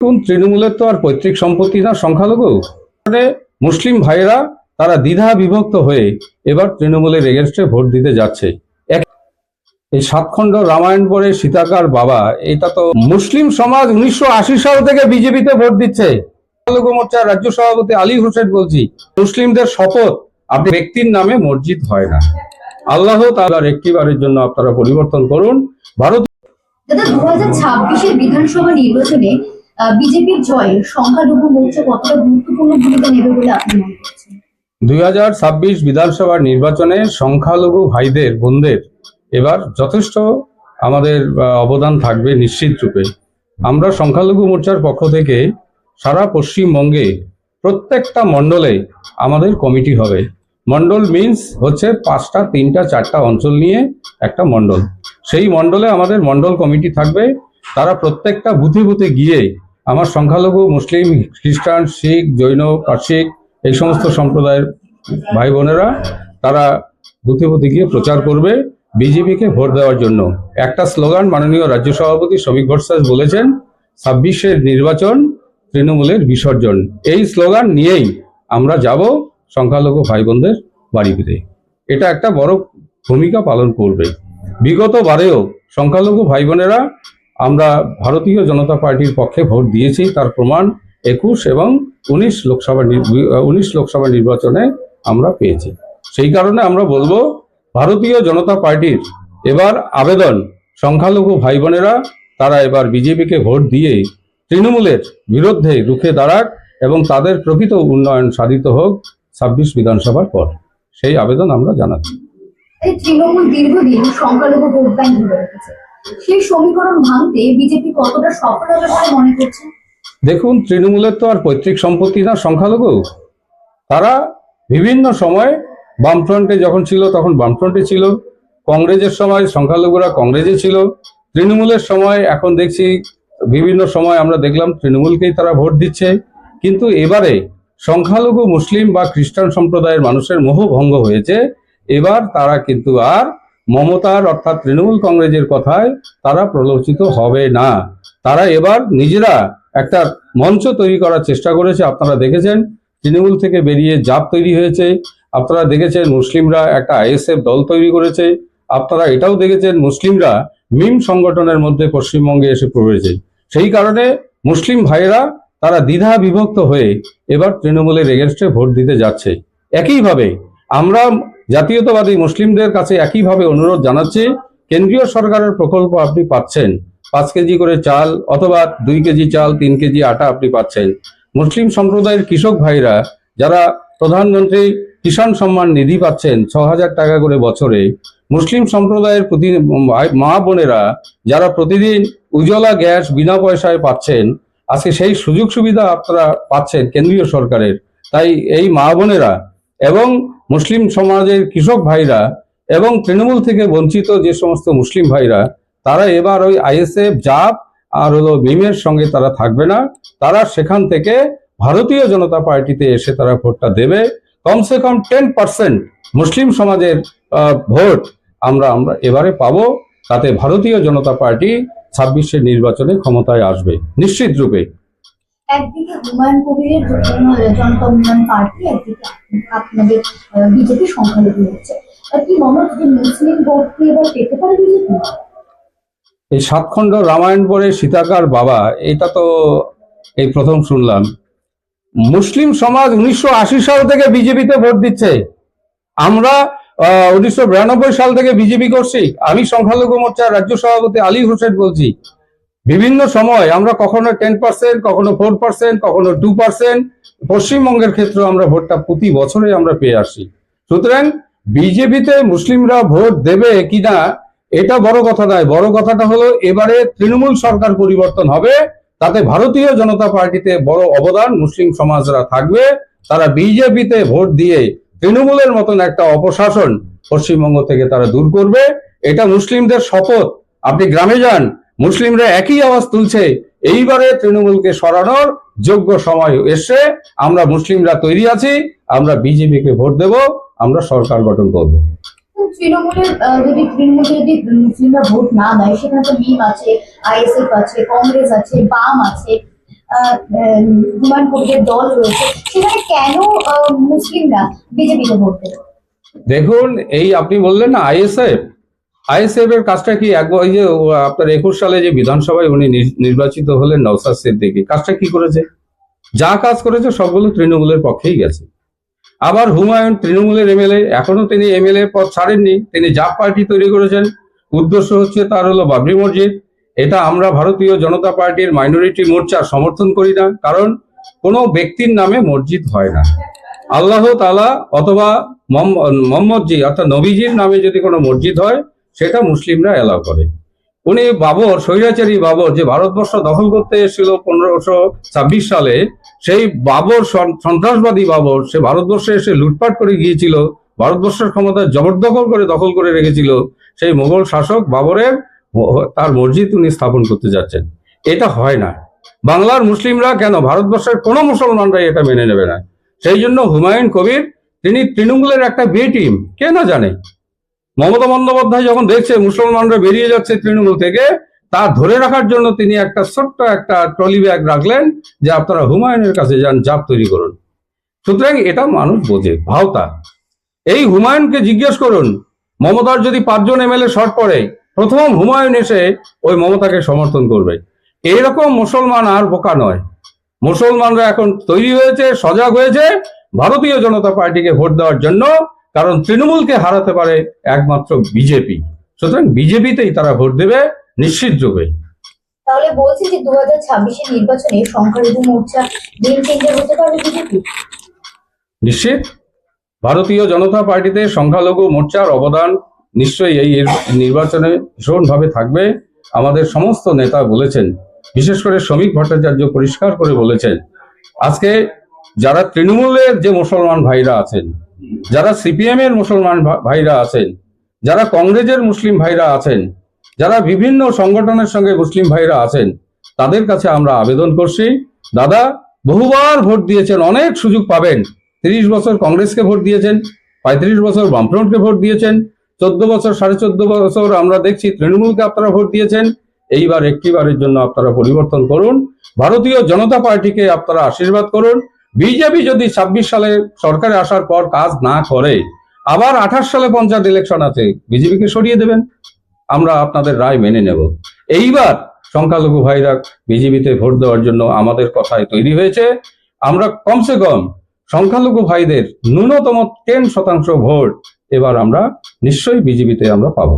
দেখুন, তৃণমূলের তো আর পৈতৃক সম্পত্তি না, সংখ্যালঘু। মুসলিম ভাইরা তারা দ্বিধা বিভক্ত হয়ে এবার তৃণমূলের এগেনস্টে ভোট দিতে যাচ্ছে। এই সাতখণ্ড রামায়ণ পড়ে সীতাকার বাবা, এটা তো মুসলিম সমাজ উনিশশো আশি সাল থেকে বিজেপিতে ভোট দিচ্ছে। সংখ্যালঘু মোর্চার রাজ্য সভাপতি আলী হোসেন বলছি, মুসলিমদের শপথ, আপনি ব্যক্তির নামে মসজিদ হয় না। আল্লাহ তাআলার একটিবারের জন্য আপনারা পরিবর্তন করুন। ভারত দাদা, দু হাজার ছাব্বিশের বিধানসভা নির্বাচনে বিজেপির জয়ে সংখ্যালঘু মোর্চা কতটা গুরুত্বপূর্ণ ভূমিকা নেবে বলে আপনি মনে করছেন? দুই হাজার ছাব্বিশ বিধানসভা নির্বাচনে সংখ্যালঘু ভাইদের, বোনদের এবার যথেষ্ট আমাদের অবদান থাকবে নিশ্চিত রূপে। আমরা সংখ্যালঘু মোর্চার পক্ষ থেকে সারা পশ্চিমবঙ্গে প্রত্যেকটা মণ্ডলে আমাদের কমিটি হবে। মণ্ডল মিন্স হচ্ছে পাঁচটা, তিনটা, চারটা অঞ্চল নিয়ে একটা মণ্ডল। সেই মণ্ডলে আমাদের মণ্ডল কমিটি থাকবে। তারা প্রত্যেকটা বুথে বুথে গিয়ে আমার সংখ্যালঘু, মুসলিম, খ্রিস্টান, শিখ, জৈন পার্সিক এই সমস্ত সম্প্রদায়ের ভাই বোনেরা, তারা বুথে গিয়ে প্রচার করবে বিজেপিকে ভোট দেওয়ার জন্য। একটা স্লোগান মাননীয় রাজ্য সভাপতি শ্রমিক ভট্টাচার্য বলেছেন, ছাব্বিশের নির্বাচন তৃণমূলের বিসর্জন। এই স্লোগান নিয়েই আমরা যাব সংখ্যালঘু ভাই বোনদের বাড়ি ফিরে। এটা একটা বড় ভূমিকা পালন করবে। বিগত বারেও সংখ্যালঘু ভাই বোনেরা আমরা ভারতীয় জনতা পার্টির পক্ষে ভোট দিয়েছি, তার প্রমাণ একুশ এবং উনিশ লোকসভা উনিশ লোকসভা নির্বাচনে আমরা পেয়েছি। সেই কারণে আমরা বলব, ভারতীয় জনতা পার্টির এবার আবেদন, সংখ্যালঘু ভাই বোনেরা তারা এবার বিজেপিকে ভোট দিয়ে তৃণমূলের বিরুদ্ধে রুখে দাঁড়াক এবং তাদের প্রকৃত উন্নয়ন সাধিত হোক ছাব্বিশ বিধানসভার পর। সেই আবেদন আমরা জানাচ্ছি। তৃণমূল দীর্ঘদিন সংখ্যালঘু ভোট ব্যাংক সেই সমীকরণ ভাঙতে বিজেপি কতটা সফল হবে বলে মনে দেখুন, তৃণমূলের তো আর পৈতৃক সম্পত্তি না, সংখ্যালঘু। তারা বিভিন্ন সময় বামফ্রন্টে যখন ছিল, তখন বামফ্রন্টে ছিল। কংগ্রেসের সময় সংখ্যালঘুরা কংগ্রেসে ছিল। তৃণমূলের সময় এখন দেখছি, বিভিন্ন সময় আমরা দেখলাম তৃণমূলকেই তারা ভোট দিচ্ছে। কিন্তু এবারে সংখ্যালঘু, মুসলিম বা খ্রিস্টান সম্প্রদায়ের মানুষের মোহ ভঙ্গ হয়েছে। এবার তারা কিন্তু আর মমতার অর্থাৎ তৃণমূল কংগ্রেসের কথায় তারা প্রলোচিত হবে না। তারা এবার নিজেরা একটা মঞ্চ তৈরি করার চেষ্টা করেছে। আপনারা দেখেছেন, তৃণমূল থেকে বেরিয়ে জাপ তৈরি হয়েছে। আপনারা দেখেছেন, মুসলিমরা একটা আইএসএফ দল তৈরি করেছে। আপনারা এটাও দেখেছেন, মুসলিমরা মিম সংগঠনের মধ্যে পশ্চিমবঙ্গে এসে পড়েছে সেই কারণে মুসলিম ভাইয়েরা তারা দ্বিধা বিভক্ত হয়ে এবার তৃণমূলের এগেনস্টে ভোট দিতে যাচ্ছে। একইভাবে আমরা জাতীয়তাবাদী মুসলিমদের কাছে একইভাবে অনুরোধ জানাচ্ছি, কেন্দ্রীয় সরকারের প্রকল্প আপনি পাচ্ছেন। পাঁচ কেজি করে চাল অথবা দুই কেজি চাল, তিন কেজি আটা আপনি পাচ্ছেন। মুসলিম সম্প্রদায়ের কৃষক ভাইরা, যারা প্রধানমন্ত্রী কিষাণ সম্মান নিধি পাচ্ছেন ছ হাজার টাকা করে বছরে, মুসলিম সম্প্রদায়ের প্রতি মা বোনেরা, যারা প্রতিদিন উজ্জ্বলা গ্যাস বিনা পয়সায় পাচ্ছেন, আজকে সেই সুযোগ সুবিধা আপনারা পাচ্ছেন কেন্দ্রীয় সরকারের। তাই এই মা বোনেরা এবং মুসলিম সমাজের কৃষক ভাইরা এবং তৃণমূল থেকে বঞ্চিত যে সমস্ত মুসলিম ভাইরা, তারা এবার ওই আইএসএফ, জাপ আর হলো মিমের সঙ্গে তারা থাকবে না। তারা সেখান থেকে ভারতীয় জনতা পার্টিতে এসে তারা ভোটটা দেবে। কমসে কম টেন পার্সেন্ট মুসলিম সমাজের ভোট আমরা আমরা এবারে পাবো। তাতে ভারতীয় জনতা পার্টি ছাব্বিশের নির্বাচনে ক্ষমতায় আসবে নিশ্চিত রূপে একদিকে হুমায়ুন কবিরের উন্নয়ন পার্টি, একদিকে আপনাদের বিজেপি সংখ্যালঘু হচ্ছে। কি মনে যে মুসলিম ভোট কি এবার পেতে পারে বিজেপি? এই সাতখণ্ড রামায়ণ পড়ে সীতাকার বাবা, এটা তো এই প্রথম শুনলাম। মুসলিম সমাজ উনিশশো আশি সাল থেকে বিজেপিতে ভোট দিচ্ছে। আমরা উনিশশো বিরানব্বই সাল থেকে বিজেপি করছি। আমি সংখ্যালঘু মোর্চার রাজ্য সভাপতি আলী হোসেন বলছি। বিভিন্ন সময় আমরা কখনো টেন পার্সেন্ট কখনো ফোর পার্সেন্ট কখনো টু পার্সেন্ট পশ্চিমবঙ্গের ক্ষেত্রে আমরা ভোটটা প্রতি বছরে আমরা পেয়ে আসি। সুতরাং বিজেপিতে মুসলিমরা ভোট দেবে কিনা, এটা বড় কথা নয়। বড় কথাটা হলো, এবারে তৃণমূল সরকার পরিবর্তন হবে, তাতে ভারতীয় জনতা পার্টিতে বড় অবদান মুসলিম সমাজরা থাকবে। তারা বিজেপিতে ভোট দিয়ে তৃণমূলের মতন একটা অপশাসন পশ্চিমবঙ্গ থেকে তারা দূর করবে। এটা মুসলিমদের শপথ। আপনি গ্রামে যান মুসলিমরা একই আওয়াজ তুলছে এইবারে তৃণমূলকে সরানোর যোগ্য সময় এসে আমরা মুসলিমরা তৈরি আছি আমরা বিজেপিকে ভোট দেব আমরা সরকার গঠন করব। তৃণমূলের যদি তৃণমূলে যদি মুসলিমরা ভোট না দেয় সেখানে তো মিম আছে আইএসএফ আছে কংগ্রেস আছে বাম আছে আহ, কবিরের দল রয়েছে সেখানে কেন মুসলিমরা বিজেপিকে ভোট দেবে? দেখুন এই আপনি বললেন না আইএসএফ। আইএসএফ এর কাজটা কি ওই যে আপনার একুশ সালে যে বিধানসভায় উনি নির্বাচিত হলেন নওসাদ সিদ্দিকী, কাজটা কি করেছে? যা কাজ করেছে সবগুলো তৃণমূলের পক্ষেই গেছে। আবার হুমায়ুন তৃণমূলের এমএলএ, এখনও তিনি এমএলএ পদ ছাড়েননি, তিনি জাপ পার্টি তৈরি করেছেন। উদ্দেশ্য হচ্ছে তার হলো বাবরি মসজিদ। এটা আমরা ভারতীয় জনতা পার্টির মাইনরিটি মোর্চা সমর্থন করি না, কারণ কোনো ব্যক্তির নামে মসজিদ হয় না। আল্লাহ তালা অথবা মোহাম্ম- মোহাম্মদজি অর্থাৎ নবীজির নামে যদি কোনো মসজিদ হয় সেটা মুসলিমরা এলাও করে। উনি বাবর, স্বৈরাচারী বাবর যে ভারতবর্ষ দখল করতে এসেছিল পনেরোশো ছাব্বিশ সালে, সেই বাবর সন্ত্রাসবাদী বাবর, সে ভারতবর্ষে এসে লুটপাট করে গিয়েছিল, ভারতবর্ষের ক্ষমতা জবরদখল করে দখল করে রেখেছিল, সেই মোগল শাসক বাবরের তার মসজিদ উনি স্থাপন করতে যাচ্ছেন। এটা হয় না। বাংলার মুসলিমরা কেন? ভারতবর্ষের কোনো মুসলমানরাই এটা মেনে নেবে না। সেই জন্য হুমায়ুন কবির, তিনি তৃণমূলের একটা বে টিম কে না জানে? মমতা বন্দ্যোপাধ্যায় যখন দেখছে মুসলমানরা বেরিয়ে যাচ্ছে তৃণমূল থেকে, তা ধরে রাখার জন্য তিনি একটা ছোট্ট একটা ট্রলি ব্যাগ রাখলেন যে আপনারা হুমায়ুনের কাছে যান, জাপ তৈরি করুন। সুতরাং এটা মানুষ বোঝে, ভাওতা। এই হুমায়ুনকে জিজ্ঞেস করুন, মমতার যদি পাঁচজন এমএলএ শর্ট পড়ে, প্রথম হুমায়ুন এসে ওই মমতাকে সমর্থন করবে। এইরকম মুসলমান আর বোকা নয়। মুসলমানরা এখন তৈরি হয়েছে, সজাগ হয়েছে, ভারতীয় জনতা পার্টিকে ভোট দেওয়ার জন্য কারণ তৃণমূলকে হারাতে পারে একমাত্র বিজেপি। সুতরাং বিজেপিতেই তারা ভোট দেবে নিশ্চিত যোগে। তাহলে বলছি যে দু হাজার ছাব্বিশের নির্বাচনে সংখ্যালঘু মোর্চা গেম চেঞ্জার হতে পারবে বিজেপি? নিশ্চিত। ভারতীয় জনতা পার্টিতে সংখ্যালঘু মোর্চার অবদান নিশ্চয়ই এই নির্বাচনে ভীষণভাবে থাকবে। আমাদের সমস্ত নেতা বলেছেন বিশেষ করে শ্রমিক ভট্টাচার্য পরিষ্কার করে বলেছেন আজকে যারা তৃণমূলের যে মুসলমান ভাইরা আছেন যারা সিপিএম এর মুসলমান ভাইরা আছেন, যারা কংগ্রেসের মুসলিম ভাইরা আছেন, যারা বিভিন্ন সংগঠনের সঙ্গে মুসলিম ভাইরা আছেন, তাদের কাছে আমরা আবেদন করছি, দাদা, বহুবার ভোট দিয়েছেন, অনেক সুযোগ পাবেন। তিরিশ বছর কংগ্রেসকে ভোট দিয়েছেন, পঁয়ত্রিশ বছর বামফ্রন্টকে ভোট দিয়েছেন, চোদ্দ বছর, সাড়ে চোদ্দ বছর আমরা দেখছি তৃণমূলকে আপনারা ভোট দিয়েছেন। এইবার একটিবারের জন্য আপনারা পরিবর্তন করুন। ভারতীয় জনতা পার্টিকে আপনারা আশীর্বাদ করুন। বিজেপি যদি ছাব্বিশ সালে সরকারে আসার পর কাজ না করে, আবার আঠাশ সালে পঞ্চায়েত ইলেকশন আছে, বিজেপিকে সরিয়ে দেবেন। আমরা আপনাদের রায় মেনে নেব। এইবার সংখ্যালঘু ভাইরা বিজেপিতে ভোট দেওয়ার জন্য আমাদের কথায় তৈরি হয়েছে। আমরা কমসে কম সংখ্যালঘু ভাইদের ন্যূনতম টেন শতাংশ ভোট এবার আমরা নিশ্চয়ই বিজেপিতে আমরা পাবো।